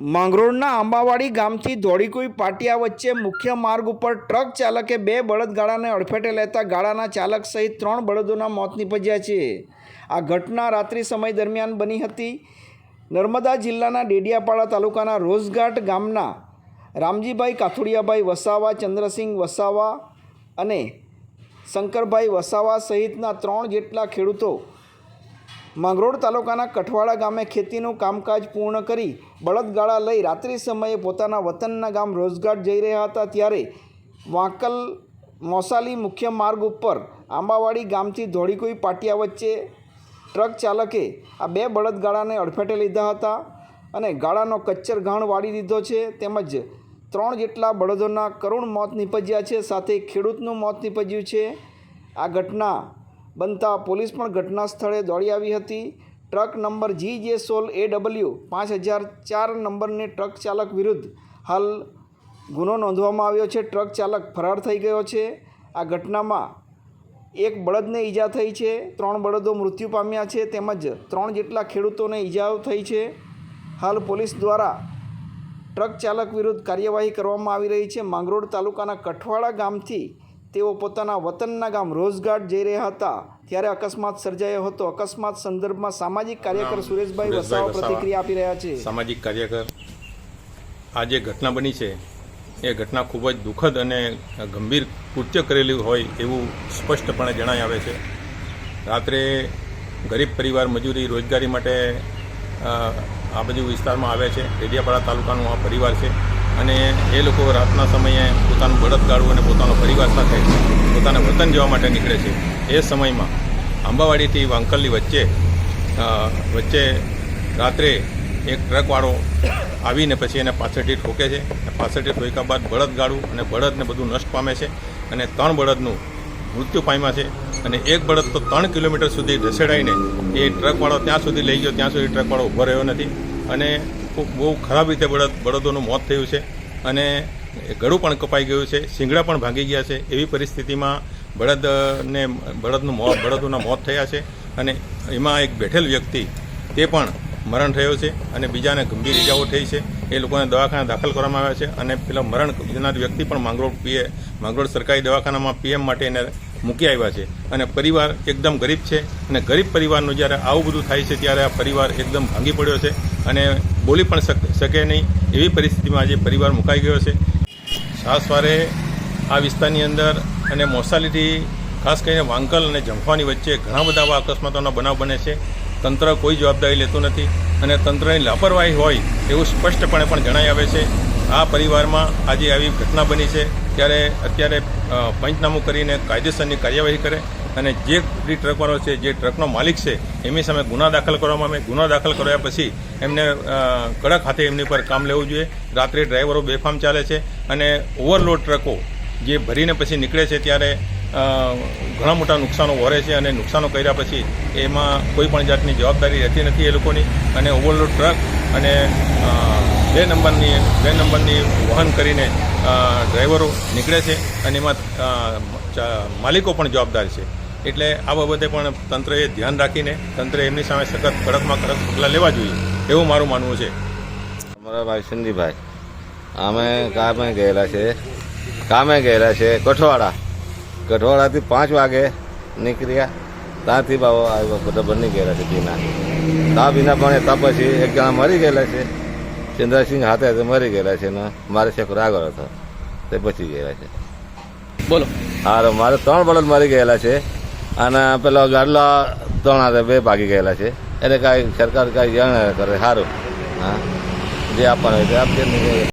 માંગરોળના આંબાવાડી ગામથી ધોળીકુઈ પાટિયા વચ્ચે મુખ્ય માર્ગ ઉપર ટ્રક ચાલકે બે બળદગાડાને અડફેટે લેતા ગાડાના ચાલક સહિત ત્રણ બળદોના મોત નીપજ્યા છે. આ ઘટના રાત્રિ સમય દરમિયાન બની હતી. નર્મદા જિલ્લાના ડેડિયાપાડા તાલુકાના રોઝઘાટ ગામના રામજીભાઈ કાથુડિયાભાઈ વસાવા, ચંદ્રસિંહ વસાવા અને શંકરભાઈ વસાવા સહિતના ત્રણ જેટલા ખેડૂતો માંગરોળ તાલુકાના કઠવાડા ગામે ખેતીનું કામકાજ પૂર્ણ કરી બળદગાળા લઈ રાત્રિ સમયે પોતાના વતનના ગામ રોજગાર જઈ રહ્યા હતા ત્યારે વાંકલ મોસાલી મુખ્ય માર્ગ ઉપર આંબાવાડી ગામથી ધોળીકોઈ પાટિયા વચ્ચે ટ્રક ચાલકે આ બે બળદગાળાને અડફેટે લીધા હતા અને ગાળાનો કચ્ચર ઘાણ વાળી દીધો છે. તેમજ ત્રણ જેટલા બળદોના કરુણ મોત નીપજ્યા છે. સાથે ખેડૂતનું મોત નીપજ્યું છે. આ ઘટના બનતા પોલીસ પણ ઘટના સ્થળે દોડી આવી હતી. ટ્રક નંબર જી જે સોલ એ ડબલ્યુ પાંચ હજાર ચાર નંબરને ટ્રક ચાલક વિરુદ્ધ હાલ ગુનો નોંધવામાં આવ્યો છે. ટ્રક ચાલક ફરાર થઈ ગયો છે. આ ઘટનામાં એક બળદને ઈજા થઈ છે. ત્રણ બળદો મૃત્યુ પામ્યા છે તેમજ ત્રણ જેટલા ખેડૂતોને ઈજાઓ થઈ છે. હાલ પોલીસ દ્વારા ટ્રક ચાલક વિરુદ્ધ કાર્યવાહી કરવામાં આવી રહી છે. માંગરોળ તાલુકાના કઠવાડા ગામથી તેઓ પોતાના વતનના ગામ રોજગાર જઈ રહ્યા હતા. ત્યારે અકસ્માત સર્જાયો હતો. અકસ્માત સંદર્ભમાં સામાજિક કાર્યકર સુરેશભાઈ વસાવા વસાવા. પ્રતિક્રિયા આપી રહ્યા છે. સામાજિક કાર્યકર. આ જે ઘટના બની છે એ ઘટના ખૂબ જ દુઃખદ અને ગંભીર કૃત્ય કરેલું હોય એવું સ્પષ્ટપણે જણાઈ આવે છે. રાત્રે ગરીબ પરિવાર મજૂરી રોજગારી માટે આ બાજુ વિસ્તારમાં આવે છે. ડેડિયાપાડા તાલુકાનું આ પરિવાર છે. અને એ લોકો રાતના સમયે પોતાનું બળદ ગાળું અને પોતાનો પરિવાર સાથે પોતાના વતન જવા માટે નીકળે છે. એ સમયમાં આંબાવાડીથી વાંકલની વચ્ચે વચ્ચે રાત્રે એક ટ્રકવાળો આવીને પછી એને પાછળથી ઠોકે છે. પાછળથી ઠોક્યા બાદ બળદ ગાળું અને બળદને બધું નષ્ટ પામે છે અને ત્રણ બળદનું મૃત્યુ પામ્યા છે. અને એક બળદ તો ત્રણ કિલોમીટર સુધી ઢસેડાઈને એ ટ્રકવાળો ત્યાં સુધી લઈ ગયો. ત્યાં સુધી ટ્રકવાળો ઊભો રહ્યો નથી. અને બહુ ખરાબ રીતે બળદ બળદોનું મોત થયું છે. અને ગળું પણ કપાઈ ગયું છે. શિંગડા પણ ભાંગી ગયા છે. એવી પરિસ્થિતિમાં બળદને બળદનું મોત બળદોના મોત થયા છે. અને એમાં એક બેઠેલ વ્યક્તિ તે પણ મરણ થયો છે અને બીજાને ગંભીર ઇજાઓ થઈ છે. એ લોકોને દવાખાને દાખલ કરવામાં આવ્યા છે અને પેલા મરણ જનાર વ્યક્તિ પણ માંગરોળ પીએ માંગરોળ સરકારી દવાખાનામાં પીએમ માટે એને મૂકી આવ્યા છે. અને પરિવાર એકદમ ગરીબ છે. અને ગરીબ પરિવારનું જ્યારે આવું બધું થાય છે ત્યારે આ પરિવાર એકદમ ભાંગી પડ્યો છે. અને બોલી પણ શકે નહીં. એવી પરિસ્થિતિમાં આજે પરિવાર મુકાઈ ગયો છે. સાસવારે આ વિસ્તારની અંદર અને મોસાલીથી ખાસ કરીને વાંકલ અને જંફાની વચ્ચે ઘણા બધા આવા અકસ્માતોના બનાવ બને છે. તંત્ર કોઈ જવાબદારી લેતું નથી અને તંત્રની લાપરવાહી હોય એવું સ્પષ્ટપણે પણ જણાઈ આવે છે. આ પરિવારમાં આજે આવી ઘટના બની છે. ત્યારે અત્યારે પંચનામું કરીને કાયદેસરની કાર્યવાહી કરે અને જે ટ્રકવાળો છે, જે ટ્રકનો માલિક છે, એમની સામે ગુના દાખલ કરવામાં આવે. ગુના દાખલ કર્યા પછી એમને કડક હાથે એમની પર કામ લેવું જોઈએ. રાત્રે ડ્રાઈવરો બેફામ ચાલે છે અને ઓવરલોડ ટ્રકો જે ભરીને પછી નીકળે છે ત્યારે ઘણા મોટા નુકસાનો વરે છે અને નુકસાનો કર્યા પછી એમાં કોઈ પણ જાતની જવાબદારી રહેતી નથી એ લોકોની. અને ઓવરલોડ ટ્રક અને બે નંબરની બે નંબરની વહન કરીને ડ્રાઈવરો નીકળે છે અને એમાં માલિકો પણ જવાબદાર છે. એટલે આ બાબતે પણ તંત્રએ ધ્યાન રાખીને તંત્રે એમની સામે સખત કડકમાં કડક પગલાં લેવા જોઈએ, એવું મારું માનવું છે. અમારા ભાઈ સિંધીભાઈ, અમે કામે ગયેલા છે કામે ગયેલા છે કઠવાડા કઠવાડાથી પાંચ વાગે નીકળ્યા, ત્યાંથી બાબા બધા બની ગયેલા છે બીના તા બીના પણ તા પછી એક જણા મરી ગયેલા છે. ચંદ્રસિંહ હાથે હાથે મરી ગયેલા છે ને મારે છોકરો આગળ હતો તે બચી ગયેલા છે. બોલો. હા મારે ત્રણ બળદ મરી ગયેલા છે અને પેલો ગાડલો ત્રણ હાથે બે ભાગી ગયેલા છે. એને કાંઈ સરકાર કાંઈ જાણ કરે સારું હા. જે આપવાનું હોય તે આપશે ને